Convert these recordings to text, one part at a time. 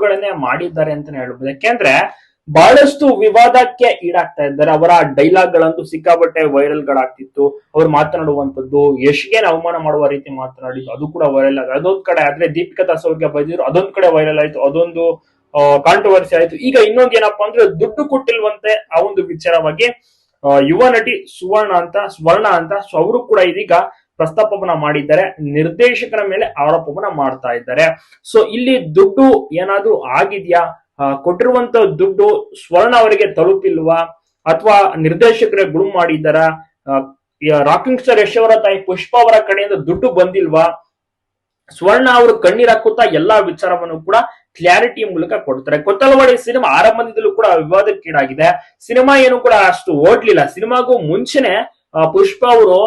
ಎಡವಟ್ಟುಗಳನ್ನೇ ಮಾಡಿದ್ದಾರೆ ಅಂತಾನೆ ಹೇಳ್ಬೋದು. ಯಾಕೆಂದ್ರೆ ಬಹಳಷ್ಟು ವಿವಾದಕ್ಕೆ ಈಡಾಗ್ತಾ ಇದ್ದಾರೆ. ಅವರ ಡೈಲಾಗ್ ಗಳಂತೂ ಸಿಕ್ಕಾಪಟ್ಟೆ ವೈರಲ್ ಗಳಾಗ್ತಿತ್ತು ಅವ್ರು ಮಾತನಾಡುವಂತದ್ದು ಯಶ್ಗೆ ಅವಮಾನ ಮಾಡುವ ರೀತಿ ಮಾತನಾಡಿದ್ದು, ಅದು ಕೂಡ ವೈರಲ್ ಆಗ ಅದೊಂದ್ ಕಡೆ ಆದ್ರೆ ದೀಪಿಕಾ ದಾಸ್ ಅವ್ರಿಗೆ ಬೈದಿದ್ರು, ಅದೊಂದ್ ಕಡೆ ವೈರಲ್ ಆಯ್ತು, ಅದೊಂದು ಕಾಂಟ್ರವರ್ಸಿ ಆಯ್ತು. ಈಗ ಇನ್ನೊಂದ್ ಏನಪ್ಪಾ ಅಂದ್ರೆ ದುಡ್ಡು ಕೊಟ್ಟಿಲ್ವಂತೆ ಆ ಒಂದು ವಿಚಾರವಾಗಿ ಯುವ ನಟಿ ಸುವರ್ಣ ಅಂತ, ಸ್ವರ್ಣ ಅಂತ, ಸೊ ಅವರು ಕೂಡ ಇದೀಗ ಪ್ರಸ್ತಾಪವನ್ನ ಮಾಡಿದ್ದಾರೆ, ನಿರ್ದೇಶಕರ ಮೇಲೆ ಆರೋಪವನ್ನ ಮಾಡ್ತಾ ಇದ್ದಾರೆ. ಸೊ ಇಲ್ಲಿ ದುಡ್ಡು ಏನಾದ್ರೂ ಆಗಿದ್ಯಾ? ಕೊಟ್ಟಿರುವಂತ ದುಡ್ಡು ಸ್ವರ್ಣ ಅವರಿಗೆ ತಲುಪಿಲ್ವಾ? ಅಥವಾ ನಿರ್ದೇಶಕರೇ ಗುಳು ಮಾಡಿದ್ದಾರ? ರಾಕಿಂಗ್ ಸ್ಟಾರ್ ಯಶ್ ಅವರ ತಾಯಿ ಪುಷ್ಪ ಅವರ ಕಡೆಯಿಂದ ದುಡ್ಡು ಬಂದಿಲ್ವಾ? ಸ್ವರ್ಣ ಅವರು ಕಣ್ಣೀರ್ ಹಾಕುತ್ತಾ ಎಲ್ಲಾ ವಿಚಾರವನ್ನು ಕೂಡ ಕ್ಲಾರಿಟಿ ಮೂಲಕ ಕೊಡ್ತಾರೆ. ಕೊತ್ತಲವಾಡಿ ಸಿನಿಮಾ ಆರಂಭದಿಂದಲೂ ಕೂಡ ವಿವಾದಕ್ಕೀಡಾಗಿದೆ. ಸಿನಿಮಾ ಏನು ಕೂಡ ಅಷ್ಟು ಓಡ್ಲಿಲ್ಲ. ಸಿನಿಮಾಗೂ ಮುಂಚೆನೆ ಪುಷ್ಪ ಅವರು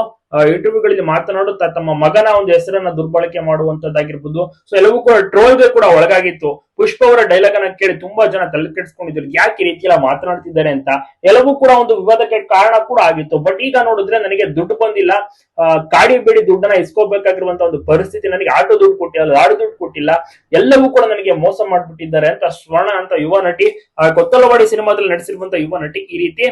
ಇಂಟರ್ವ್ಯೂಗಳಲ್ಲಿ ಮಾತನಾಡುತ್ತಾ ತಮ್ಮ ಮಗನ ಒಂದು ಹೆಸರನ್ನ ದುರ್ಬಳಕೆ ಮಾಡುವಂತದ್ದಾಗಿರ್ಬೋದು. ಸೊ ಎಲ್ಲವೂ ಕೂಡ ಟ್ರೋಲ್ಗೆ ಕೂಡ ಒಳಗಾಗಿತ್ತು. ಪುಷ್ಪ ಅವರ ಡೈಲಾಗ್ ಅನ್ನ ಕೇಳಿ ತುಂಬಾ ಜನ ತಲೆ ಕೆಡಿಸ್ಕೊಂಡಿದ್ರು ಯಾಕೆ ಈ ರೀತಿ ಎಲ್ಲ ಮಾತನಾಡ್ತಿದ್ದಾರೆ ಅಂತ? ಎಲ್ಲವೂ ಕೂಡ ಒಂದು ವಿವಾದಕ್ಕೆ ಕಾರಣ ಕೂಡ ಆಗಿತ್ತು. ಬಟ್ ಈಗ ನೋಡಿದ್ರೆ ನನಗೆ ದುಡ್ಡು ಬಂದಿಲ್ಲ. ಕಾಡಿ ಬೇಡಿ ದುಡ್ಡನ್ನ ಇಸ್ಕೋಬೇಕಾಗಿರುವಂತ ಒಂದು ಪರಿಸ್ಥಿತಿ ನನಗೆ ಆಟೋ ದುಡ್ಡು ಕೊಟ್ಟಿಲ್ಲ ಲಾಡು ದುಡ್ಡು ಕೊಟ್ಟಿಲ್ಲ. ಎಲ್ಲವೂ ಕೂಡ ನನಗೆ ಮೋಸ ಮಾಡ್ಬಿಟ್ಟಿದ್ದಾರೆ ಅಂತ ಸ್ವರ್ಣ ಅಂತ ಯುವ ನಟಿ ಕೊತ್ತಲವಾಡಿ ಸಿನಿಮಾದಲ್ಲಿ ನಡೆಸಿರುವಂತ ಯುವ ನಟಿ ಈ ರೀತಿ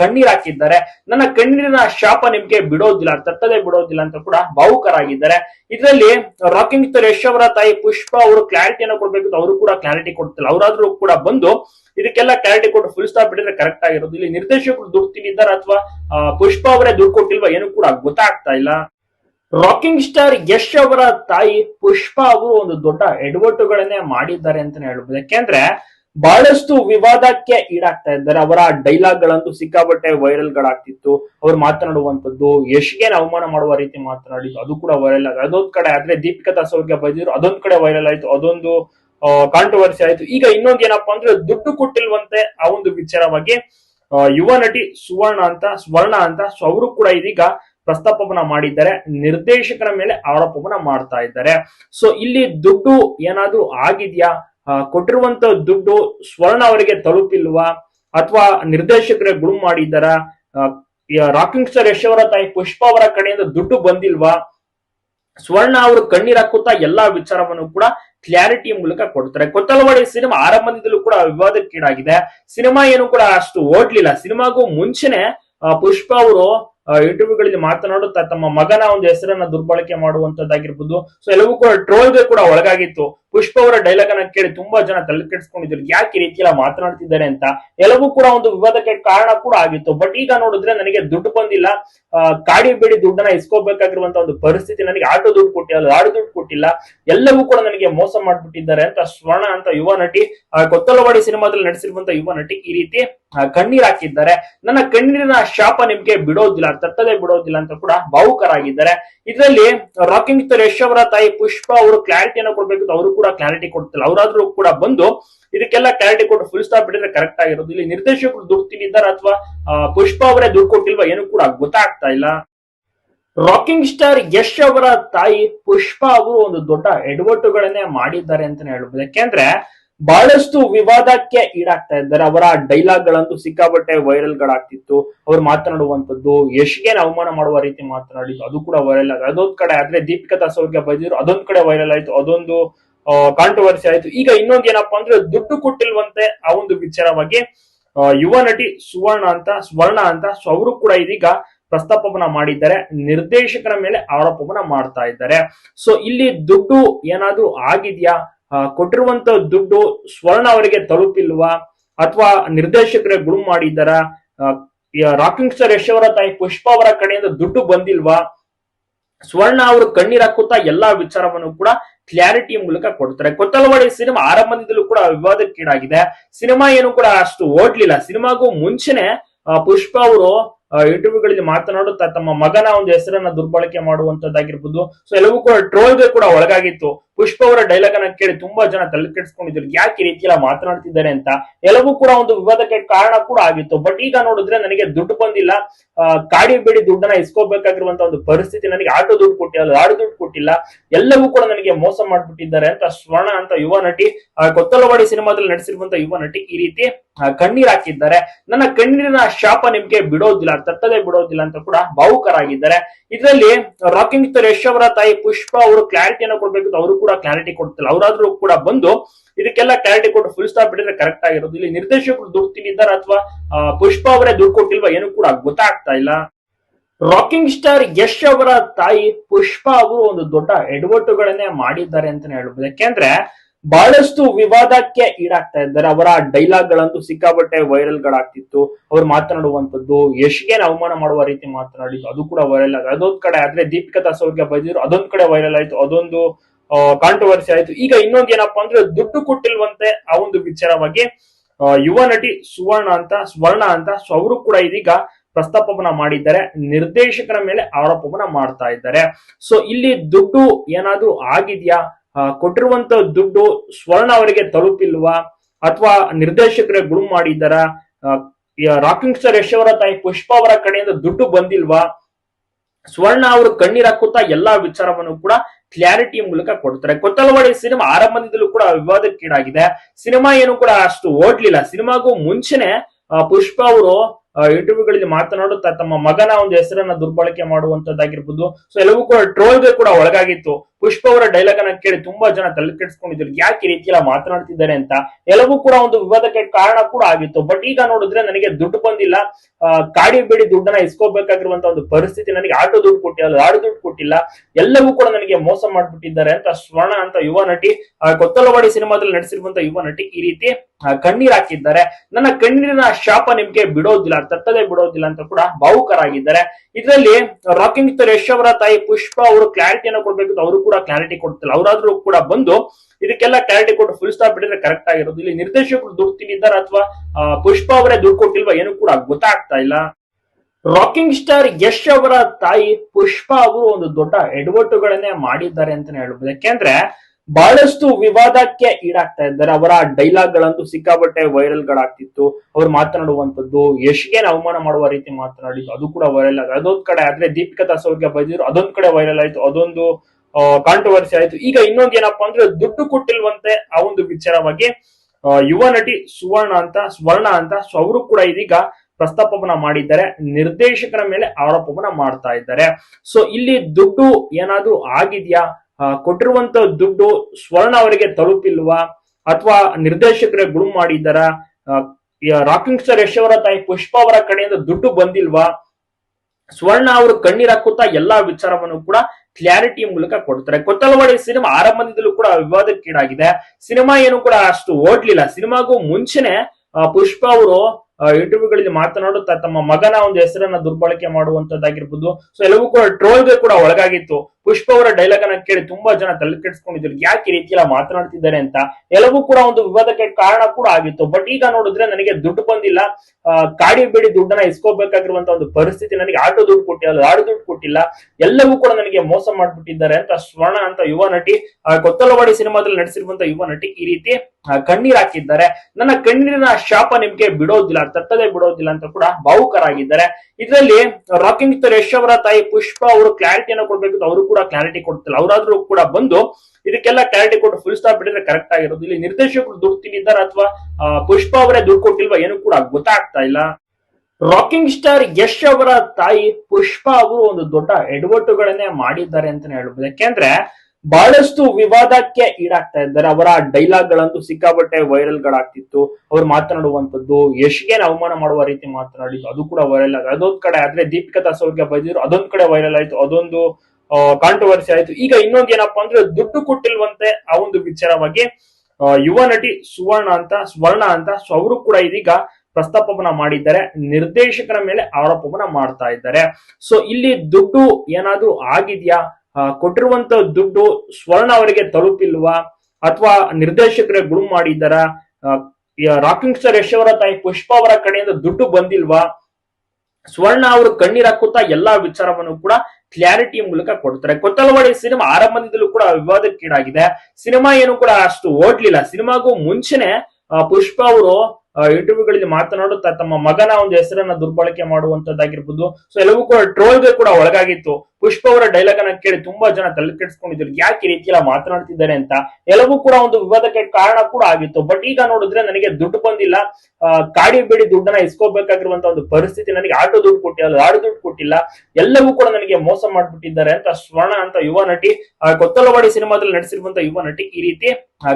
ಕಣ್ಣೀರ್ ಹಾಕಿದ್ದಾರೆ. ನನ್ನ ಕಣ್ಣೀರಿನ ಶಾಪ ನಿಮ್ಗೆ ಬಿಡೋದಿಲ್ಲ, ತಟ್ಟದೆ ಬಿಡೋದಿಲ್ಲ ಅಂತ ಕೂಡ ಭಾವುಕರಾಗಿದ್ದಾರೆ. ಇದರಲ್ಲಿ ರಾಕಿಂಗ್ ಯಶ್ ಅವರ ತಾಯಿ ಪುಷ್ಪ ಅವರು ಕ್ಲಾರಿಟಿಯನ್ನು ಕೊಡ್ಬೇಕು ಅವರು ಕೂಡ ಕ್ಲಾರಿಟಿ ಕೊಡ್ತಿಲ್ಲ. ಅವರಾದ್ರೂ ಕೂಡ ಬಂದು ಇದಕ್ಕೆಲ್ಲ ಕ್ಲಾರಿಟಿ ಕೊಟ್ಟು ಫುಲ್ ಸ್ಟಾಪ್ ಬಿಟ್ಟಿದ್ರೆ ಕರೆಕ್ಟ್ ಆಗಿರೋದು. ಇಲ್ಲಿ ನಿರ್ದೇಶಕರು ದುಡ್ಡು ತಿಂದಿದ್ದಾರೆ ಅಥವಾ ಪುಷ್ಪ ಅವರೇ ದುಡ್ಡು ಕೊಟ್ಟಿಲ್ವಾ ಏನು ಕೂಡ ಗೊತ್ತಾಗ್ತಾ ಇಲ್ಲ. ರಾಕಿಂಗ್ ಸ್ಟಾರ್ ಯಶ್ ಅವರ ತಾಯಿ ಪುಷ್ಪ ಅವರು ಒಂದು ದೊಡ್ಡ ಎಡವಟ್ಟುಗಳನ್ನೇ ಮಾಡಿದ್ದಾರೆ ಅಂತಾನೆ ಹೇಳ್ಬೋದು. ಯಾಕೆಂದ್ರೆ ಬಹಳಷ್ಟು ವಿವಾದಕ್ಕೆ ಈಡಾಗ್ತಾ ಇದ್ದಾರೆ. ಅವರ ಡೈಲಾಗ್ ಗಳಂತೂ ಸಿಕ್ಕಾಪಟ್ಟೆ ವೈರಲ್ ಗಳಾಗ್ತಿತ್ತು. ಅವ್ರು ಮಾತನಾಡುವಂತದ್ದು ಯಶ್ಗೆ ಅವಮಾನ ಮಾಡುವ ರೀತಿ ಮಾತನಾಡಿದ್ದು, ಅದು ಕೂಡ ವೈರಲ್ ಆಗ ಅದೊಂದ್ ಕಡೆ ಆದ್ರೆ ದೀಪಿಕಾ ದಾಸ್ ಅವ್ರಿಗೆ ಬೈದಿದ್ರು, ಅದೊಂದ್ ಕಡೆ ವೈರಲ್ ಆಯ್ತು. ಅದೊಂದು ಕಾಂಟ್ರವರ್ಸಿ ಆಯ್ತು. ಈಗ ಇನ್ನೊಂದ್ ಏನಪ್ಪಾ ಅಂದ್ರೆ ದುಡ್ಡು ಕೊಟ್ಟಿಲ್ವಂತೆ ಆ ಒಂದು ವಿಚಾರವಾಗಿ ಯುವ ನಟಿ ಸುವರ್ಣ ಅಂತ, ಸ್ವರ್ಣ ಅಂತ ಸೊ ಅವರು ಕೂಡ ಇದೀಗ ಪ್ರಸ್ತಾಪವನ್ನ ಮಾಡಿದ್ದಾರೆ. ನಿರ್ದೇಶಕರ ಮೇಲೆ ಆರೋಪವನ್ನ ಮಾಡ್ತಾ ಇದ್ದಾರೆ. ಸೊ ಇಲ್ಲಿ ದುಡ್ಡು ಏನಾದ್ರೂ ಆಗಿದ್ಯಾ? ಕೊಟ್ಟಿರುವಂತ ದುಡ್ಡು ಸ್ವರ್ಣ ಅವರಿಗೆ ತಲುಪಿಲ್ವಾ? ಅಥವಾ ನಿರ್ದೇಶಕರೇ ಗುಳು ಮಾಡಿದ್ದಾರ? ರಾಕಿಂಗ್ ಸ್ಟಾರ್ ಯಶ್ ತಾಯಿ ಪುಷ್ಪ ಅವರ ಕಡೆಯಿಂದ ದುಡ್ಡು ಬಂದಿಲ್ವಾ? ಸ್ವರ್ಣ ಅವರು ಕಣ್ಣೀರ್ ಹಾಕುತ್ತಾ ಎಲ್ಲಾ ವಿಚಾರವನ್ನು ಕೂಡ ಕ್ಲಾರಿಟಿ ಮೂಲಕ ಕೊಡ್ತಾರೆ. ಕೊತ್ತಲವಾಡಿ ಸಿನಿಮಾ ಆರಂಭದಿಂದಲೂ ಕೂಡ ವಿವಾದಕ್ಕೀಡಾಗಿದೆ ಸಿನಿಮಾ ಏನು ಕೂಡ ಅಷ್ಟು ಓಡ್ಲಿಲ್ಲ. ಸಿನಿಮಾಗೂ ಮುಂಚೆನೆ ಪುಷ್ಪ ಅವರು ಇಂಟರ್ವ್ಯೂಗಳಲ್ಲಿ ಮಾತನಾಡುತ್ತಾ ತಮ್ಮ ಮಗನ ಒಂದು ಹೆಸರನ್ನ ದುರ್ಬಳಕೆ ಮಾಡುವಂತದ್ದಾಗಿರ್ಬೋದು. ಸೊ ಎಲ್ಲವೂ ಕೂಡ ಟ್ರೋಲ್ಗೆ ಕೂಡ ಒಳಗಾಗಿತ್ತು. ಪುಷ್ಪ ಅವರ ಡೈಲಾಗ್ ಅನ್ನ ಕೇಳಿ ತುಂಬಾ ಜನ ತಲೆ ಕೆಡಿಸ್ಕೊಂಡಿದ್ರು. ಯಾಕೆ ಈ ರೀತಿ ಮಾತನಾಡ್ತಿದ್ದಾರೆ ಅಂತ? ಎಲ್ಲವೂ ಕೂಡ ಒಂದು ವಿವಾದಕ್ಕೆ ಕಾರಣ ಕೂಡ ಆಗಿತ್ತು. ಬಟ್ ಈಗ ನೋಡಿದ್ರೆ ನನಗೆ ದುಡ್ಡು ಬಂದಿಲ್ಲ. ಕಾಡಿ ಬೇಡಿ ದುಡ್ಡನ್ನ ಇಸ್ಕೋಬೇಕಾಗಿರುವಂತ ಒಂದು ಪರಿಸ್ಥಿತಿ ನನಗೆ ಆಟೋ ದುಡ್ಡು ಕೊಟ್ಟಿಲ್ಲ ಆಡು ದುಡ್ಡು ಕೊಟ್ಟಿಲ್ಲ. ಎಲ್ಲವೂ ಕೂಡ ನನಗೆ ಮೋಸ ಮಾಡ್ಬಿಟ್ಟಿದ್ದಾರೆ ಅಂತ ಸ್ವರ್ಣ ಅಂತ ಯುವ ನಟಿ ಕೊತ್ತಲವಾಡಿ ಸಿನಿಮಾದಲ್ಲಿ ನಡೆಸಿರುವಂತ ಯುವ ನಟಿ ಈ ರೀತಿ ಕಣ್ಣೀರ್ ಹಾಕಿದ್ದಾರೆ. ನನ್ನ ಕಣ್ಣೀರಿನ ಶಾಪ ನಿಮ್ಗೆ ಬಿಡೋದಿಲ್ಲ, ತಟ್ಟದೆ ಬಿಡೋದಿಲ್ಲ ಅಂತ ಕೂಡ ಭಾವುಕರಾಗಿದ್ದಾರೆ. ಇದರಲ್ಲಿ ರಾಕಿಂಗ್ ಯಶ್ ಅವರ ತಾಯಿ ಪುಷ್ಪ ಅವರು ಕ್ಲಾರಿಟಿಯನ್ನು ಕೊಡ್ಬೇಕು ಅವರು ಕ್ಲಾರಿಟಿ ಕೊಡ್ತಿಲ್ಲ. ಅವರಾದ್ರೂ ಕೂಡ ಬಂದು ಇದಕ್ಕೆಲ್ಲ ಕ್ಲಾರಿಟಿ ಕೊಟ್ಟು ಫುಲ್ ಸ್ಟಾಪ್ ಬಿಟ್ಟಿದ್ರೆ ಕರೆಕ್ಟ್ ಆಗಿರೋದು. ಇಲ್ಲಿ ನಿರ್ದೇಶಕರು ದುಡ್ಡು ಅಥವಾ ಪುಷ್ಪ ಅವರೇ ದುಡ್ಡು ಕೊಟ್ಟಿಲ್ವಾ ಏನು ಕೂಡ ಗೊತ್ತಾಗ್ತಾ ಇಲ್ಲ. ರಾಕಿಂಗ್ ಸ್ಟಾರ್ ಯಶ್ ಅವರ ತಾಯಿ ಪುಷ್ಪ ಅವರು ಒಂದು ದೊಡ್ಡ ಎಡವಟ್ಟುಗಳನ್ನೇ ಮಾಡಿದ್ದಾರೆ ಅಂತಾನೆ ಹೇಳ್ಬೋದು. ಯಾಕೆಂದ್ರೆ ಬಹಳಷ್ಟು ವಿವಾದಕ್ಕೆ ಈಡಾಗ್ತಾ ಇದ್ದಾರೆ. ಅವರ ಡೈಲಾಗ್ ಗಳಂತೂ ಸಿಕ್ಕಾಪಟ್ಟೆ ವೈರಲ್ ಗಳಾಗ್ತಿತ್ತು ಅವ್ರು ಮಾತನಾಡುವಂತದ್ದು ಯಶ್ಗೆ ಅವಮಾನ ಮಾಡುವ ರೀತಿ ಮಾತನಾಡಿದ್ದು, ಅದು ಕೂಡ ವೈರಲ್ ಆಗ ಅದೊಂದ್ ಕಡೆ ಆದ್ರೆ ದೀಪಿಕಾ ದಾಸ್ ಅವ್ರಿಗೆ ಬೈದಿದ್ರು, ಅದೊಂದ್ ಕಡೆ ವೈರಲ್ ಆಯ್ತು. ಅದೊಂದು ಕಾಂಟ್ರವರ್ಸಿ ಆಯ್ತು. ಈಗ ಇನ್ನೊಂದ್ ಏನಪ್ಪಾ ಅಂದ್ರೆ ದುಡ್ಡು ಕೊಟ್ಟಿಲ್ವಂತೆ ಆ ಒಂದು ವಿಚಾರವಾಗಿ ಯುವ ನಟಿ ಸುವರ್ಣ ಅಂತ, ಸ್ವರ್ಣ ಅಂತ ಸೊ ಅವರು ಕೂಡ ಇದೀಗ ಪ್ರಸ್ತಾಪವನ್ನ ಮಾಡಿದ್ದಾರೆ. ನಿರ್ದೇಶಕರ ಮೇಲೆ ಆರೋಪವನ್ನ ಮಾಡ್ತಾ ಇದ್ದಾರೆ. ಸೊ ಇಲ್ಲಿ ದುಡ್ಡು ಏನಾದ್ರೂ ಆಗಿದ್ಯಾ? ಕೊಟ್ಟಿರುವಂತ ದುಡ್ಡು ಸ್ವರ್ಣ ಅವರಿಗೆ ತಲುಪಿಲ್ವಾ? ಅಥವಾ ನಿರ್ದೇಶಕರ ಗುಳು ಮಾಡಿದ್ದಾರ? ರಾಕಿಂಗ್ ಸ್ಟಾರ್ ಯಶ್ ಅವರ ತಾಯಿ ಪುಷ್ಪ ಅವರ ಕಡೆಯಿಂದ ದುಡ್ಡು ಬಂದಿಲ್ವಾ? ಸ್ವರ್ಣ ಅವರು ಕಣ್ಣೀರ್ ಹಾಕುತ್ತಾ ಎಲ್ಲಾ ವಿಚಾರವನ್ನು ಕೂಡ ಕ್ಲಾರಿಟಿ ಮೂಲಕ ಕೊಡ್ತಾರೆ. ಕೊತ್ತಲವಾಡಿ ಸಿನಿಮಾ ಆರಂಭದಿಂದಲೂ ಕೂಡ ವಿವಾದಕ್ಕೀಡಾಗಿದೆ ಸಿನಿಮಾ ಏನು ಕೂಡ ಅಷ್ಟು ಓಡ್ಲಿಲ್ಲ. ಸಿನಿಮಾಗೂ ಮುಂಚೆನೆ ಪುಷ್ಪ ಅವರು ಇಂಟರ್ವ್ಯೂಗಳಲ್ಲಿ ಮಾತನಾಡುತ್ತಾ ತಮ್ಮ ಮಗನ ಒಂದು ಹೆಸರನ್ನ ದುರ್ಬಳಕೆ ಮಾಡುವಂತದ್ದಾಗಿರ್ಬೋದು. ಸೊ ಎಲ್ಲವೂ ಕೂಡ ಟ್ರೋಲ್ಗೆ ಕೂಡ ಒಳಗಾಗಿತ್ತು. ಪುಷ್ಪ ಅವರ ಡೈಲಾಗ್ ಅನ್ನ ಕೇಳಿ ತುಂಬಾ ಜನ ತಲೆ ಕೆಡಿಸ್ಕೊಂಡಿದ್ರು ಯಾಕೆ ಈ ರೀತಿ ಎಲ್ಲ ಮಾತನಾಡ್ತಿದ್ದಾರೆ ಅಂತ? ಎಲ್ಲವೂ ಕೂಡ ಒಂದು ವಿವಾದಕ್ಕೆ ಕಾರಣ ಕೂಡ ಆಗಿತ್ತು. ಬಟ್ ಈಗ ನೋಡಿದ್ರೆ ನನಗೆ ದುಡ್ಡು ಬಂದಿಲ್ಲ. ಕಾಡಿ ಬೇಡಿ ದುಡ್ಡನ್ನ ಇಸ್ಕೋಬೇಕಾಗಿರುವಂತ ಒಂದು ಪರಿಸ್ಥಿತಿ ನನಗೆ ಆಟೋ ದುಡ್ಡು ಕೊಟ್ಟಿಲ್ಲ ಆಟೋ ದುಡ್ಡು ಕೊಟ್ಟಿಲ್ಲ. ಎಲ್ಲವೂ ಕೂಡ ನನಗೆ ಮೋಸ ಮಾಡ್ಬಿಟ್ಟಿದ್ದಾರೆ ಅಂತ ಸ್ವರ್ಣ ಅಂತ ಯುವ ನಟಿ ಕೊತ್ತಲವಾಡಿ ಸಿನಿಮಾದಲ್ಲಿ ನಡೆಸಿರುವಂತ ಯುವ ನಟಿ ಈ ರೀತಿ ಕಣ್ಣೀರ್ ಹಾಕಿದ್ದಾರೆ. ನನ್ನ ಕಣ್ಣೀರಿನ ಶಾಪ ನಿಮ್ಗೆ ಬಿಡೋದಿಲ್ಲ, ತಟ್ಟದೆ ಬಿಡೋದಿಲ್ಲ ಅಂತ ಕೂಡ ಭಾವುಕರಾಗಿದ್ದಾರೆ. ಇದರಲ್ಲಿ ರಾಕಿಂಗ್ ಯಶ್ ಅವರ ತಾಯಿ ಪುಷ್ಪ ಅವರು ಕ್ಲಾರಿಟಿಯನ್ನು ಕೊಡ್ಬೇಕು ಅವರು ಕೂಡ ಕ್ಲಾರಿಟಿ ಕೊಡ್ತಿಲ್ಲ. ಅವರಾದ್ರೂ ಕೂಡ ಬಂದು ಇದಕ್ಕೆಲ್ಲ ಕ್ಲಾರಿಟಿ ಕೊಟ್ಟು ಫುಲ್ ಸ್ಟಾಪ್ ಬಿಡಿದ್ರೆ ಕರೆಕ್ಟ್ ಆಗಿರೋದು. ಇಲ್ಲಿ ನಿರ್ದೇಶಕರು ದುಡ್ಡು ತಿಂದಿದ್ದಾರೆ ಅಥವಾ ಪುಷ್ಪ ಅವರೇ ದುಡ್ಡು ಕೊಟ್ಟಿಲ್ವಾ ಏನು ಕೂಡ ಗೊತ್ತಾಗ್ತಾ ಇಲ್ಲ. ರಾಕಿಂಗ್ ಸ್ಟಾರ್ ಯಶ್ ಅವರ ತಾಯಿ ಪುಷ್ಪ ಅವರು ಒಂದು ದೊಡ್ಡ ಎಡವಟ್ಟುಗಳನ್ನೇ ಮಾಡಿದ್ದಾರೆ ಅಂತಾನೆ ಹೇಳ್ಬೋದು. ಯಾಕೆಂದ್ರೆ ಬಹಳಷ್ಟು ವಿವಾದಕ್ಕೆ ಈಡಾಗ್ತಾ ಇದ್ದಾರೆ. ಅವರ ಡೈಲಾಗ್ ಗಳಂತೂ ಸಿಕ್ಕಾಪಟ್ಟೆ ವೈರಲ್ ಗಳಾಗ್ತಿತ್ತು. ಅವ್ರು ಮಾತನಾಡುವಂತದ್ದು ಯಶ್ಗೆ ಅವಮಾನ ಮಾಡುವ ರೀತಿ ಮಾತನಾಡಿದ್ದು, ಅದು ಕೂಡ ವೈರಲ್ ಆಗ ಅದೊಂದ್ ಕಡೆ ಆದ್ರೆ ದೀಪಿಕಾ ದಾಸ್ ಅವ್ರಿಗೆ ಬೈದಿದ್ರು, ಅದೊಂದ್ ಕಡೆ ವೈರಲ್ ಆಯ್ತು. ಅದೊಂದು ಕಾಂಟ್ರವರ್ಸಿ ಆಯ್ತು. ಈಗ ಇನ್ನೊಂದ್ ಏನಪ್ಪಾ ಅಂದ್ರೆ ದುಡ್ಡು ಕೊಟ್ಟಿಲ್ವಂತೆ ಆ ಒಂದು ವಿಚಾರವಾಗಿ ಯುವ ನಟಿ ಸುವರ್ಣ ಅಂತ, ಸ್ವರ್ಣ ಅಂತ ಸೊ ಅವರು ಕೂಡ ಇದೀಗ ಪ್ರಸ್ತಾಪವನ್ನ ಮಾಡಿದ್ದಾರೆ. ನಿರ್ದೇಶಕರ ಮೇಲೆ ಆರೋಪವನ್ನ ಮಾಡ್ತಾ ಇದ್ದಾರೆ. ಸೊ ಇಲ್ಲಿ ದುಡ್ಡು ಏನಾದ್ರೂ ಆಗಿದ್ಯಾ? ಕೊಟ್ಟಿರುವಂತ ದುಡ್ಡು ಸ್ವರ್ಣ ಅವರಿಗೆ ತಲುಪಿಲ್ವಾ? ಅಥವಾ ನಿರ್ದೇಶಕರೇ ಗುಳು ಮಾಡಿದ್ದಾರ? ರಾಕಿಂಗ್ ಸ್ಟಾರ್ ಯಶವರ ತಾಯಿ ಪುಷ್ಪ ಅವರ ಕಡೆಯಿಂದ ದುಡ್ಡು ಬಂದಿಲ್ವಾ? ಸ್ವರ್ಣ ಅವರು ಕಣ್ಣೀರ್ ಹಾಕುತ್ತಾ ಎಲ್ಲಾ ವಿಚಾರವನ್ನು ಕೂಡ ಕ್ಲಾರಿಟಿ ಮೂಲಕ ಕೊಡ್ತಾರೆ. ಕೊತ್ತಲವಾಡಿ ಸಿನಿಮಾ ಆರಂಭದಿಂದಲೂ ಕೂಡ ವಿವಾದಕ್ಕೀಡಾಗಿದೆ. ಸಿನಿಮಾ ಏನು ಕೂಡ ಅಷ್ಟು ಓಡ್ಲಿಲ್ಲ. ಸಿನಿಮಾಗೂ ಮುಂಚೆನೆ ಪುಷ್ಪ ಅವರು ಇಂಟರ್ವ್ಯೂಗಳಲ್ಲಿ ಮಾತನಾಡುತ್ತಾ ತಮ್ಮ ಮಗನ ಒಂದು ಹೆಸರನ್ನ ದುರ್ಬಳಕೆ ಮಾಡುವಂತದ್ದಾಗಿರ್ಬೋದು. ಸೊ ಎಲ್ಲವೂ ಕೂಡ ಟ್ರೋಲ್ಗೆ ಕೂಡ ಒಳಗಾಗಿತ್ತು. ಪುಷ್ಪ ಅವರ ಡೈಲಾಗ್ ಅನ್ನ ಕೇಳಿ ತುಂಬಾ ಜನ ತಲೆ ಕೆಡಿಸ್ಕೊಂಡಿದ್ರು. ಯಾಕೆ ಈ ರೀತಿ ಎಲ್ಲ ಮಾತನಾಡ್ತಿದ್ದಾರೆ ಅಂತ? ಎಲ್ಲವೂ ಕೂಡ ಒಂದು ವಿವಾದಕ್ಕೆ ಕಾರಣ ಕೂಡ ಆಗಿತ್ತು. ಬಟ್ ಈಗ ನೋಡಿದ್ರೆ ನನಗೆ ದುಡ್ಡು ಬಂದಿಲ್ಲ. ಕಾಡಿ ಬೇಡಿ ದುಡ್ಡನ್ನ ಇಸ್ಕೋಬೇಕಾಗಿರುವಂತ ಒಂದು ಪರಿಸ್ಥಿತಿ ನನಗೆ ಆಟೋ ದುಡ್ಡು ಕೊಟ್ಟಿಲ್ಲ ಆಟೋ ದುಡ್ಡು ಕೊಟ್ಟಿಲ್ಲ. ಎಲ್ಲವೂ ಕೂಡ ನನಗೆ ಮೋಸ ಮಾಡ್ಬಿಟ್ಟಿದ್ದಾರೆ ಅಂತ ಸ್ವರ್ಣ ಅಂತ ಯುವ ನಟಿ ಕೊತ್ತಲವಾಡಿ ಸಿನಿಮಾದಲ್ಲಿ ನಡೆಸಿರುವಂತ ಯುವ ನಟಿ ಈ ರೀತಿ ಕಣ್ಣೀರ್ ಹಾಕಿದ್ದಾರೆ. ನನ್ನ ಕಣ್ಣೀರಿನ ಶಾಪ ನಿಮ್ಗೆ ಬಿಡೋದಿಲ್ಲ, ತಟ್ಟದೆ ಬಿಡೋದಿಲ್ಲ ಅಂತ ಕೂಡ ಭಾವುಕರಾಗಿದ್ದಾರೆ. ಇದರಲ್ಲಿ ರಾಕಿಂಗ್ ಯಶ್ ಅವರ ತಾಯಿ ಪುಷ್ಪ ಅವರು ಕ್ಲಾರಿಟಿಯನ್ನು ಕೊಡ್ಬೇಕು ಅವರು ಕ್ಲಾರಿಟಿ ಕೊಡ್ತಿಲ್ಲ. ಅವರಾದ್ರೂ ಕೂಡ ಬಂದು ಇದಕ್ಕೆಲ್ಲ ಕ್ಲಾರಿಟಿ ಕೊಟ್ಟು ಫುಲ್ ಸ್ಟಾಪ್ ಬಿಟ್ಟಿದ್ರೆ ಕರೆಕ್ಟ್ ಆಗಿರೋದು. ಇಲ್ಲಿ ನಿರ್ದೇಶಕರು ದುಡ್ಡು ತಿಂದಿದ್ದಾರೆ ಅಥವಾ ಪುಷ್ಪ ಅವರೇ ದುಡ್ಡು ಕೊಟ್ಟಿಲ್ವಾ ಏನು ಕೂಡ ಗೊತ್ತಾಗ್ತಾ ಇಲ್ಲ. ರಾಕಿಂಗ್ ಸ್ಟಾರ್ ಯಶ್ ಅವರ ತಾಯಿ ಪುಷ್ಪ ಅವರು ಒಂದು ದೊಡ್ಡ ಎಡವಟ್ಟುಗಳನ್ನೇ ಮಾಡಿದ್ದಾರೆ ಅಂತಾನೆ ಹೇಳ್ಬೋದು. ಯಾಕೆಂದ್ರೆ ಬಹಳಷ್ಟು ವಿವಾದಕ್ಕೆ ಈಡಾಗ್ತಾ ಇದ್ದಾರೆ. ಅವರ ಡೈಲಾಗ್ ಗಳಂತೂ ಸಿಕ್ಕಾಪಟ್ಟೆ ವೈರಲ್ ಗಳಾಗ್ತಿತ್ತು ಅವ್ರು ಮಾತನಾಡುವಂತದ್ದು ಯಶ್ಗೆ ಅವಮಾನ ಮಾಡುವ ರೀತಿ ಮಾತನಾಡಿದ್ದು, ಅದು ಕೂಡ ವೈರಲ್ ಆಗ ಅದೊಂದ್ ಕಡೆ ಆದ್ರೆ ದೀಪಿಕಾ ದಾಸ್ ಅವ್ರಿಗೆ ಬೈದಿದ್ರು, ಅದೊಂದ್ ಕಡೆ ವೈರಲ್ ಆಯ್ತು. ಅದೊಂದು ಕಾಂಟ್ರವರ್ಸಿ ಆಯ್ತು. ಈಗ ಇನ್ನೊಂದು ಏನಪ್ಪಾ ಅಂದ್ರೆ ದುಡ್ಡು ಕೊಟ್ಟಿಲ್ವಂತೆ ಆ ಒಂದು ವಿಚಾರವಾಗಿ ಯುವ ನಟಿ ಸುವರ್ಣ ಅಂತ, ಸ್ವರ್ಣ ಅಂತ ಸೊ ಅವರು ಕೂಡ ಇದೀಗ ಪ್ರಸ್ತಾಪವನ್ನ ಮಾಡಿದ್ದಾರೆ. ನಿರ್ದೇಶಕರ ಮೇಲೆ ಆರೋಪವನ್ನ ಮಾಡ್ತಾ ಇದ್ದಾರೆ. ಸೊ ಇಲ್ಲಿ ದುಡ್ಡು ಏನಾದ್ರೂ ಆಗಿದ್ಯಾ? ಕೊಟ್ಟಿರುವಂತ ದುಡ್ಡು ಸ್ವರ್ಣ ಅವರಿಗೆ ತಲುಪಿಲ್ವಾ? ಅಥವಾ ನಿರ್ದೇಶಕರೇ ಗುಳು ಮಾಡಿದ್ದಾರ? ರಾಕಿಂಗ್ ಸ್ಟಾರ್ ಯಶ್ ಅವರ ತಾಯಿ ಪುಷ್ಪ ಅವರ ಕಡೆಯಿಂದ ದುಡ್ಡು ಬಂದಿಲ್ವಾ? ಸ್ವರ್ಣ ಅವರು ಕಣ್ಣೀರ್ ಹಾಕುತ್ತಾ ಎಲ್ಲಾ ವಿಚಾರವನ್ನು ಕೂಡ ಕ್ಲಾರಿಟಿ ಮೂಲಕ ಕೊಡ್ತಾರೆ. ಕೊತ್ತಲವಾಡಿ ಸಿನಿಮಾ ಆರಂಭದಿಂದಲೂ ಕೂಡ ವಿವಾದಕ್ಕೀಡಾಗಿದೆ ಸಿನಿಮಾ ಏನು ಕೂಡ ಅಷ್ಟು ಓಡ್ಲಿಲ್ಲ. ಸಿನಿಮಾಗೂ ಮುಂಚೆನೆ ಪುಷ್ಪ ಅವರು ಇಂಟರ್ವ್ಯೂಗಳಲ್ಲಿ ಮಾತನಾಡುತ್ತಾ ತಮ್ಮ ಮಗನ ಒಂದು ಹೆಸರನ್ನ ದುರ್ಬಳಕೆ ಮಾಡುವಂತದ್ದಾಗಿರ್ಬೋದು. ಸೊ ಎಲ್ಲವೂ ಕೂಡ ಟ್ರೋಲ್ಗೆ ಕೂಡ ಒಳಗಾಗಿತ್ತು. ಪುಷ್ಪ ಅವರ ಡೈಲಾಗ್ ಅನ್ನ ಕೇಳಿ ತುಂಬಾ ಜನ ತಲೆ ಕೆಡಿಸ್ಕೊಂಡಿದ್ರು. ಯಾಕೆ ಈ ರೀತಿ ಎಲ್ಲ ಮಾತನಾಡ್ತಿದ್ದಾರೆ ಅಂತ? ಎಲ್ಲವೂ ಕೂಡ ಒಂದು ವಿವಾದಕ್ಕೆ ಕಾರಣ ಕೂಡ ಆಗಿತ್ತು. ಬಟ್ ಈಗ ನೋಡಿದ್ರೆ ನನಗೆ ದುಡ್ಡು ಬಂದಿಲ್ಲ. ಕಾಡಿ ಬೇಡಿ ದುಡ್ಡನ್ನ ಇಸ್ಕೋಬೇಕಾಗಿರುವಂತ ಒಂದು ಪರಿಸ್ಥಿತಿ ನನಗೆ ಆಟೋ ದುಡ್ಡು ಕೊಟ್ಟಿಲ್ಲ ಆಡು ದುಡ್ಡು ಕೊಟ್ಟಿಲ್ಲ. ಎಲ್ಲವೂ ಕೂಡ ನನಗೆ ಮೋಸ ಮಾಡ್ಬಿಟ್ಟಿದ್ದಾರೆ ಅಂತ ಸ್ವರ್ಣ ಅಂತ ಯುವ ನಟಿ ಕೊತ್ತಲವಾಡಿ ಸಿನಿಮಾದಲ್ಲಿ ನಡೆಸಿರುವಂತ ಯುವ ನಟಿ ಈ ರೀತಿ ಕಣ್ಣೀರ್ ಹಾಕಿದ್ದಾರೆ. ನನ್ನ ಕಣ್ಣೀರಿನ ಶಾಪ ನಿಮ್ಗೆ ಬಿಡೋದಿಲ್ಲ, ತಟ್ಟದೆ ಬಿಡೋದಿಲ್ಲ ಅಂತ ಕೂಡ ಭಾವುಕರಾಗಿದ್ದಾರೆ. ಇದರಲ್ಲಿ ರಾಕಿಂಗ್ ಯಶ್ ಅವರ ತಾಯಿ ಪುಷ್ಪ ಅವರು ಕ್ಲಾರಿಟಿಯನ್ನು ಕೊಡ್ಬೇಕು ಅವರು ಕೂಡ ಕ್ಲಾರಿಟಿ ಕೊಡ್ತಿಲ್ಲ. ಅವರಾದ್ರೂ ಕೂಡ ಬಂದು ಇದಕ್ಕೆಲ್ಲ ಕ್ಲಾರಿಟಿ ಕೊಟ್ಟು ಫುಲ್ ಸ್ಟಾಪ್ ಬಿಟ್ಟಿದ್ರೆ ಕರೆಕ್ಟ್ ಆಗಿರೋದು. ಇಲ್ಲಿ ನಿರ್ದೇಶಕರು ದುಡ್ಡು ತಿಂದಿದ್ದಾರೆ ಅಥವಾ ಪುಷ್ಪ ಅವರೇ ದುಡ್ಡು ಕೊಟ್ಟಿಲ್ವಾ ಏನು ಕೂಡ ಗೊತ್ತಾಗ್ತಾ ಇಲ್ಲ. ರಾಕಿಂಗ್ ಸ್ಟಾರ್ ಯಶ್ ಅವರ ತಾಯಿ ಪುಷ್ಪ ಅವರು ಒಂದು ದೊಡ್ಡ ಎಡವಟ್ಟುಗಳನ್ನೇ ಮಾಡಿದ್ದಾರೆ ಅಂತಾನೆ ಹೇಳ್ಬೋದು. ಯಾಕೆಂದ್ರೆ ಬಹಳಷ್ಟು ವಿವಾದಕ್ಕೆ ಈಡಾಗ್ತಾ ಇದ್ದಾರೆ. ಅವರ ಡೈಲಾಗ್ ಗಳಂತೂ ಸಿಕ್ಕಾಬಟ್ಟೆ ವೈರಲ್ ಗಳಾಗ್ತಿತ್ತು. ಅವ್ರು ಮಾತನಾಡುವಂತದ್ದು ಯಶ್ಗೆ ಅವಮಾನ ಮಾಡುವ ರೀತಿ ಮಾತನಾಡಿದ್ದು, ಅದು ಕೂಡ ವೈರಲ್ ಆಗ ಅದೊಂದ್ ಕಡೆ ಆದ್ರೆ ದೀಪಿಕಾ ದಾಸ್ ಅವ್ರಿಗೆ ಬೈದಿದ್ರು, ಅದೊಂದ್ ಕಡೆ ವೈರಲ್ ಆಯ್ತು. ಅದೊಂದು ಕಾಂಟ್ರವರ್ಸಿ ಆಯ್ತು. ಈಗ ಇನ್ನೊಂದ್ ಏನಪ್ಪಾ ಅಂದ್ರೆ ದುಡ್ಡು ಕೊಟ್ಟಿಲ್ವಂತೆ ಆ ಒಂದು ವಿಚಾರವಾಗಿ ಯುವ ನಟಿ ಸುವರ್ಣ ಅಂತ, ಸ್ವರ್ಣ ಅಂತ ಸೊ ಅವರು ಕೂಡ ಇದೀಗ ಪ್ರಸ್ತಾಪವನ್ನ ಮಾಡಿದ್ದಾರೆ. ನಿರ್ದೇಶಕರ ಮೇಲೆ ಆರೋಪವನ್ನ ಮಾಡ್ತಾ ಇದ್ದಾರೆ. ಸೊ ಇಲ್ಲಿ ದುಡ್ಡು ಏನಾದ್ರೂ ಆಗಿದ್ಯಾ? ಕೊಟ್ಟಿರುವಂತ ದುಡ್ಡು ಸ್ವರ್ಣ ಅವರಿಗೆ ತಲುಪಿಲ್ವಾ? ಅಥವಾ ನಿರ್ದೇಶಕರೇ ಗುಳು ಮಾಡಿದ್ದಾರ? ರಾಕಿಂಗ್ ಸ್ಟಾರ್ ಯಶ್ ಅವರ ತಾಯಿ ಪುಷ್ಪ ಅವರ ಕಡೆಯಿಂದ ದುಡ್ಡು ಬಂದಿಲ್ವಾ? ಸ್ವರ್ಣ ಅವರು ಕಣ್ಣೀರ್ ಹಾಕುತ್ತಾ ಎಲ್ಲಾ ವಿಚಾರವನ್ನು ಕೂಡ ಕ್ಲಾರಿಟಿ ಮೂಲಕ ಕೊಡ್ತಾರೆ. ಕೊತ್ತಲವಾಡಿ ಸಿನಿಮಾ ಆರಂಭದಿಂದಲೂ ಕೂಡ ವಿವಾದಕ್ಕೀಡಾಗಿದೆ. ಸಿನಿಮಾ ಏನು ಕೂಡ ಅಷ್ಟು ಓಡ್ಲಿಲ್ಲ. ಸಿನಿಮಾಗೂ ಮುಂಚೆನೆ ಪುಷ್ಪ ಅವರು ಇಂಟರ್ವ್ಯೂಗಳಲ್ಲಿ ಮಾತನಾಡುತ್ತಾ ತಮ್ಮ ಮಗನ ಒಂದು ಹೆಸರನ್ನ ದುರ್ಬಳಕೆ ಮಾಡುವಂತದ್ದಾಗಿರ್ಬೋದು. ಸೊ ಎಲ್ಲವೂ ಕೂಡ ಟ್ರೋಲ್ಗೆ ಕೂಡ ಒಳಗಾಗಿತ್ತು. ಪುಷ್ಪ ಅವರ ಡೈಲಾಗ್ ಅನ್ನ ಕೇಳಿ ತುಂಬಾ ಜನ ತಲೆ ಕೆಡಿಸ್ಕೊಂಡಿದ್ರು. ಯಾಕೆ ಈ ರೀತಿ ಎಲ್ಲ ಮಾತನಾಡ್ತಿದ್ದಾರೆ ಅಂತ? ಎಲ್ಲವೂ ಕೂಡ ಒಂದು ವಿವಾದಕ್ಕೆ ಕಾರಣ ಕೂಡ ಆಗಿತ್ತು. ಬಟ್ ಈಗ ನೋಡಿದ್ರೆ ನನಗೆ ದುಡ್ಡು ಬಂದಿಲ್ಲ. ಕಾಡಿ ಬೇಡಿ ದುಡ್ಡನ್ನ ಇಸ್ಕೋಬೇಕಾಗಿರುವಂತ ಒಂದು ಪರಿಸ್ಥಿತಿ ನನಗೆ ಆಟೋ ದುಡ್ಡು ಕೊಟ್ಟಿಲ್ಲ ಆಡು ದುಡ್ಡು ಕೊಟ್ಟಿಲ್ಲ. ಎಲ್ಲವೂ ಕೂಡ ನನಗೆ ಮೋಸ ಮಾಡ್ಬಿಟ್ಟಿದ್ದಾರೆ ಅಂತ ಸ್ವರ್ಣ ಅಂತ ಯುವ ನಟಿ ಕೊತ್ತಲವಾಡಿ ಸಿನಿಮಾದಲ್ಲಿ ನಡೆಸಿರುವಂತ ಯುವ ನಟಿ ಈ ರೀತಿ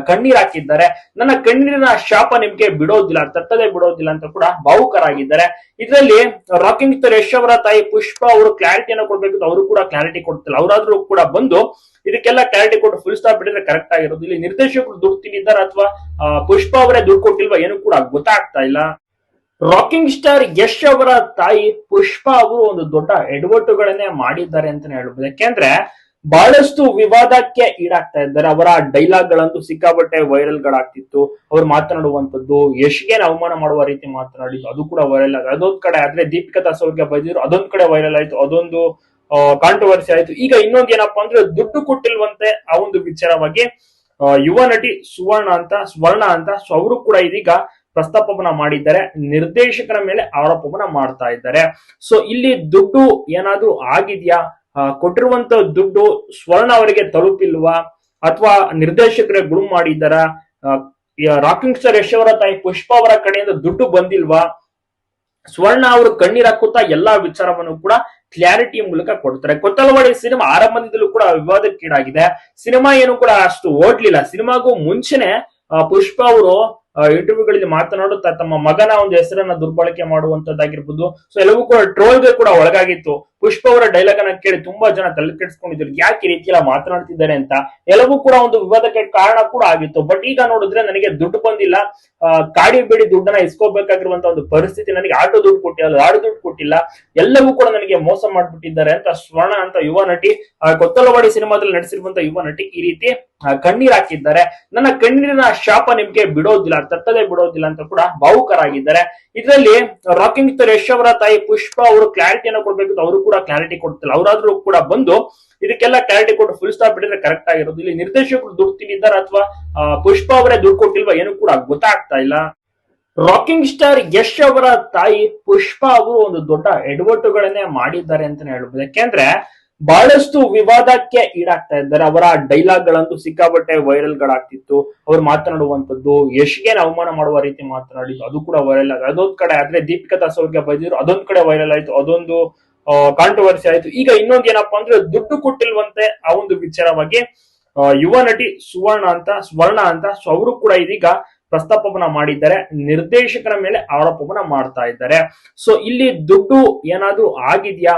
ಕಣ್ಣೀರ್ ಹಾಕಿದ್ದಾರೆ. ನನ್ನ ಕಣ್ಣೀರಿನ ಶಾಪ ನಿಮ್ಗೆ ಬಿಡೋದಿಲ್ಲ, ತಟ್ಟದೆ ಬಿಡೋದಿಲ್ಲ ಅಂತ ಕೂಡ ಭಾವುಕರಾಗಿದ್ದಾರೆ. ಇದರಲ್ಲಿ ರಾಕಿಂಗ್ ಯಶ್ ಅವರ ತಾಯಿ ಪುಷ್ಪ ಅವರು ಕ್ಲಾರಿಟಿಯನ್ನು ಕೊಡ್ಬೇಕು ಅವರು ಕ್ಲಾರಿಟಿ ಕೊಡ್ತಿಲ್ಲ. ಅವರಾದ್ರೂ ಕೂಡ ಬಂದು ಇದಕ್ಕೆಲ್ಲ ಕ್ಲಾರಿಟಿ ಕೊಟ್ಟು ಫುಲ್ ಸ್ಟಾಪ್ ಬಿಟ್ಟಿದ್ರೆ ಕರೆಕ್ಟ್ ಆಗಿರೋದು. ಇಲ್ಲಿ ನಿರ್ದೇಶಕರು ದುಡ್ಡು ತಿಂದಿದ್ದಾರೆ ಅಥವಾ ಪುಷ್ಪ ಅವರೇ ದುಡ್ಡು ಕೊಟ್ಟಿಲ್ವಾ ಏನು ಕೂಡ ಗೊತ್ತಾಗ್ತಾ ಇಲ್ಲ. ರಾಕಿಂಗ್ ಸ್ಟಾರ್ ಯಶ್ ಅವರ ತಾಯಿ ಪುಷ್ಪ ಅವರು ಒಂದು ದೊಡ್ಡ ಎಡವಟ್ಟುಗಳನ್ನೇ ಮಾಡಿದ್ದಾರೆ ಅಂತಾನೆ ಹೇಳ್ಬೋದು. ಯಾಕೆಂದ್ರೆ ಬಹಳಷ್ಟು ವಿವಾದಕ್ಕೆ ಈಡಾಗ್ತಾ ಇದ್ದಾರೆ. ಅವರ ಡೈಲಾಗ್ ಗಳಂತೂ ಸಿಕ್ಕಾಪಟ್ಟೆ ವೈರಲ್ ಗಳಾಗ್ತಿತ್ತು ಅವ್ರು ಮಾತನಾಡುವಂತದ್ದು ಯಶ್ಗೆ ಅವಮಾನ ಮಾಡುವ ರೀತಿ ಮಾತನಾಡಿದ್ದು, ಅದು ಕೂಡ ವೈರಲ್ ಆಗ ಅದೊಂದ್ ಕಡೆ ಆದ್ರೆ ದೀಪಿಕಾ ದಾಸ್ ಅವ್ರಿಗೆ ಬೈದಿದ್ರು, ಅದೊಂದ್ ಕಡೆ ವೈರಲ್ ಆಯ್ತು. ಅದೊಂದು ಕಾಂಟ್ರವರ್ಸಿ ಆಯ್ತು. ಈಗ ಇನ್ನೊಂದ್ ಏನಪ್ಪಾ ಅಂದ್ರೆ ದುಡ್ಡು ಕೊಟ್ಟಿಲ್ವಂತೆ ಆ ಒಂದು ವಿಚಾರವಾಗಿ ಯುವ ನಟಿ ಸುವರ್ಣ ಅಂತ, ಸ್ವರ್ಣ ಅಂತ ಸೊ ಅವರು ಕೂಡ ಇದೀಗ ಪ್ರಸ್ತಾಪವನ್ನ ಮಾಡಿದ್ದಾರೆ. ನಿರ್ದೇಶಕರ ಮೇಲೆ ಆರೋಪವನ್ನ ಮಾಡ್ತಾ ಇದ್ದಾರೆ. ಸೊ ಇಲ್ಲಿ ದುಡ್ಡು ಏನಾದ್ರೂ ಆಗಿದ್ಯಾ? ಕೊಟ್ಟಿರುವಂತ ದುಡ್ಡು ಸ್ವರ್ಣ ಅವರಿಗೆ ತಲುಪಿಲ್ವಾ? ಅಥವಾ ನಿರ್ದೇಶಕರೇ ಗುಳು ಮಾಡಿದ್ದಾರ? ರಾಕಿಂಗ್ ಸ್ಟಾರ್ ಯಶ್ ಅವರ ತಾಯಿ ಪುಷ್ಪ ಅವರ ಕಡೆಯಿಂದ ದುಡ್ಡು ಬಂದಿಲ್ವಾ? ಸ್ವರ್ಣ ಅವರು ಕಣ್ಣೀರ್ ಹಾಕುತ್ತಾ ಎಲ್ಲಾ ವಿಚಾರವನ್ನು ಕೂಡ ಕ್ಲಾರಿಟಿ ಮೂಲಕ ಕೊಡ್ತಾರೆ. ಕೊತ್ತಲವಾಡಿ ಸಿನಿಮಾ ಆರಂಭದಿಂದಲೂ ಕೂಡ ವಿವಾದಕ್ಕೀಡಾಗಿದೆ ಸಿನಿಮಾ ಏನು ಕೂಡ ಅಷ್ಟು ಓಡ್ಲಿಲ್ಲ. ಸಿನಿಮಾಗೂ ಮುಂಚೆನೆ ಪುಷ್ಪ ಅವರು ಇಂಟರ್ವ್ಯೂಗಳಲ್ಲಿ ಮಾತನಾಡುತ್ತಾ ತಮ್ಮ ಮಗನ ಒಂದು ಹೆಸರನ್ನ ದುರ್ಬಳಕೆ ಮಾಡುವಂತದ್ದಾಗಿರ್ಬೋದು. ಸೊ ಎಲ್ಲವೂ ಕೂಡ ಟ್ರೋಲ್ಗೆ ಕೂಡ ಒಳಗಾಗಿತ್ತು. ಪುಷ್ಪ ಅವರ ಡೈಲಾಗ್ ಅನ್ನ ಕೇಳಿ ತುಂಬಾ ಜನ ತಲೆ ಕೆಡಿಸ್ಕೊಂಡಿದ್ರು. ಯಾಕೆ ಈ ರೀತಿ ಎಲ್ಲ ಮಾತನಾಡ್ತಿದ್ದಾರೆ ಅಂತ? ಎಲ್ಲವೂ ಕೂಡ ಒಂದು ವಿವಾದಕ್ಕೆ ಕಾರಣ ಕೂಡ ಆಗಿತ್ತು. ಬಟ್ ಈಗ ನೋಡಿದ್ರೆ ನನಗೆ ದುಡ್ಡು ಬಂದಿಲ್ಲ. ಕಾಡಿ ಬೇಡಿ ದುಡ್ಡನ್ನ ಇಸ್ಕೋಬೇಕಾಗಿರುವಂತ ಒಂದು ಪರಿಸ್ಥಿತಿ ನನಗೆ ಆಟೋ ದುಡ್ಡು ಕೊಟ್ಟಿಲ್ಲ ಆಟೋ ದುಡ್ಡು ಕೊಟ್ಟಿಲ್ಲ. ಎಲ್ಲವೂ ಕೂಡ ನನಗೆ ಮೋಸ ಮಾಡ್ಬಿಟ್ಟಿದ್ದಾರೆ ಅಂತ ಸ್ವರ್ಣ ಅಂತ ಯುವ ನಟಿ ಗೊತ್ತಲವಾಡಿ ಸಿನಿಮಾದಲ್ಲಿ ನಟಿಸಿರುವಂತ ಯುವ ನಟಿ ಈ ರೀತಿ ಕಣ್ಣೀರ್ ಹಾಕಿದ್ದಾರೆ. ನನ್ನ ಕಣ್ಣೀರಿನ ಶಾಪ ನಿಮ್ಗೆ ಬಿಡೋದಿಲ್ಲ, ತಟ್ಟದೆ ಬಿಡೋದಿಲ್ಲ ಅಂತ ಕೂಡ ಭಾವುಕರಾಗಿದ್ದಾರೆ. ಇದರಲ್ಲಿ ರಾಕಿಂಗ್ ಯಶ್ ಅವರ ತಾಯಿ ಪುಷ್ಪ ಅವರು ಕ್ಲಾರಿಟಿಯನ್ನು ಕೊಡ್ಬೇಕು ಅವರು ಕೂಡ ಕ್ಲಾರಿಟಿ ಕೊಡ್ತಿಲ್ಲ. ಅವರಾದ್ರೂ ಕೂಡ ಬಂದು ಇದಕ್ಕೆಲ್ಲ ಕ್ಲಾರಿಟಿ ಕೊಟ್ಟು ಫುಲ್ ಸ್ಟಾಪ್ ಬಿಟ್ಟಿದ್ರೆ ಕರೆಕ್ಟ್ ಆಗಿರೋದು. ಇಲ್ಲಿ ನಿರ್ದೇಶಕರು ದುಡ್ಡು ತಿಂದಿದ್ದಾರೆ ಅಥವಾ ಪುಷ್ಪ ಅವರೇ ದುಡ್ಡು ಕೊಟ್ಟಿಲ್ವಾ ಏನು ಕೂಡ ಗೊತ್ತಾಗ್ತಾ ಇಲ್ಲ. ರಾಕಿಂಗ್ ಸ್ಟಾರ್ ಯಶ್ ಅವರ ತಾಯಿ ಪುಷ್ಪ ಅವರು ಒಂದು ದೊಡ್ಡ ಎಡವಟ್ಟುಗಳನ್ನೇ ಮಾಡಿದ್ದಾರೆ ಅಂತಾನೆ ಹೇಳ್ಬೋದು. ಯಾಕೆಂದ್ರೆ ಬಹಳಷ್ಟು ವಿವಾದಕ್ಕೆ ಈಡಾಗ್ತಾ ಇದ್ದಾರೆ. ಅವರ ಡೈಲಾಗ್ ಗಳಂತೂ ಸಿಕ್ಕಾಪಟ್ಟೆ ವೈರಲ್ ಗಳಾಗ್ತಿತ್ತು ಅವ್ರು ಮಾತನಾಡುವಂತದ್ದು ಯಶ್ಗೆ ಅವಮಾನ ಮಾಡುವ ರೀತಿ ಮಾತನಾಡಿದ್ದು, ಅದು ಕೂಡ ವೈರಲ್ ಆಗ ಅದೊಂದ್ ಕಡೆ ಆದ್ರೆ ದೀಪಿಕಾ ದಾಸ್ ಅವ್ರಿಗೆ ಬೈದಿದ್ರು, ಅದೊಂದ್ ಕಡೆ ವೈರಲ್ ಆಯ್ತು, ಅದೊಂದು ಕಾಂಟ್ರವರ್ಸಿ ಆಯ್ತು. ಈಗ ಇನ್ನೊಂದ್ ಏನಪ್ಪಾ ಅಂದ್ರೆ ದುಡ್ಡು ಕೊಟ್ಟಿಲ್ವಂತೆ ಆ ಒಂದು ವಿಚಾರವಾಗಿ ಯುವ ನಟಿ ಸುವರ್ಣ ಅಂತ, ಸ್ವರ್ಣ ಅಂತ ಸೊ ಅವರು ಕೂಡ ಇದೀಗ ಪ್ರಸ್ತಾಪವನ್ನ ಮಾಡಿದ್ದಾರೆ. ನಿರ್ದೇಶಕರ ಮೇಲೆ ಆರೋಪವನ್ನ ಮಾಡ್ತಾ ಇದ್ದಾರೆ. ಸೊ ಇಲ್ಲಿ ದುಡ್ಡು ಏನಾದ್ರೂ ಆಗಿದ್ಯಾ?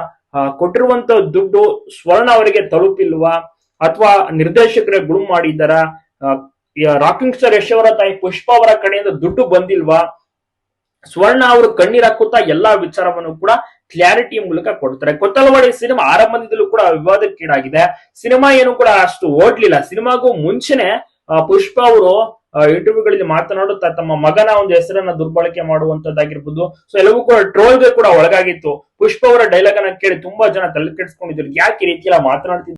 ಕೊಟ್ಟಿರುವಂತ ದುಡ್ಡು ಸ್ವರ್ಣ ಅವರಿಗೆ ತಲುಪಿಲ್ವಾ? ಅಥವಾ ನಿರ್ದೇಶಕರೇ ಗುಳು ಮಾಡಿದ್ದಾರ? ರಾಕಿಂಗ್ ಸ್ಟಾರ್ ಯಶವರ ತಾಯಿ ಪುಷ್ಪ ಅವರ ಕಡೆಯಿಂದ ದುಡ್ಡು ಬಂದಿಲ್ವಾ? ಸ್ವರ್ಣ ಅವರು ಕಣ್ಣೀರ್ ಹಾಕುತ್ತಾ ಎಲ್ಲಾ ವಿಚಾರವನ್ನು ಕೂಡ ಕ್ಲಾರಿಟಿ ಮೂಲಕ ಕೊಡ್ತಾರೆ. ಕೊತ್ತಲವಾಡಿ ಸಿನಿಮಾ ಆರಂಭದಿಂದಲೂ ಕೂಡ ವಿವಾದಕ್ಕೀಡಾಗಿದೆ. ಸಿನಿಮಾ ಏನು ಕೂಡ ಅಷ್ಟು ಓಡ್ಲಿಲ್ಲ. ಸಿನಿಮಾಗೂ ಮುಂಚೆನೆ ಪುಷ್ಪ ಅವರು ಇಂಟರ್ವ್ಯೂಗಳಲ್ಲಿ ಮಾತನಾಡುತ್ತಾ ತಮ್ಮ ಮಗನ ಒಂದು ಹೆಸರನ್ನ ದುರ್ಬಳಕೆ ಮಾಡುವಂತದ್ದಾಗಿರ್ಬೋದು. ಸೊ ಎಲ್ಲವೂ ಕೂಡ ಟ್ರೋಲ್ಗೆ ಕೂಡ ಒಳಗಾಗಿತ್ತು. ಪುಷ್ಪ ಅವರ ಡೈಲಾಗ್ ಅನ್ನ ಕೇಳಿ ತುಂಬಾ ಜನ ತಲೆ ಕೆಡಿಸ್ಕೊಂಡಿದ್ರು ಯಾಕೆ ಈ ರೀತಿ ಎಲ್ಲ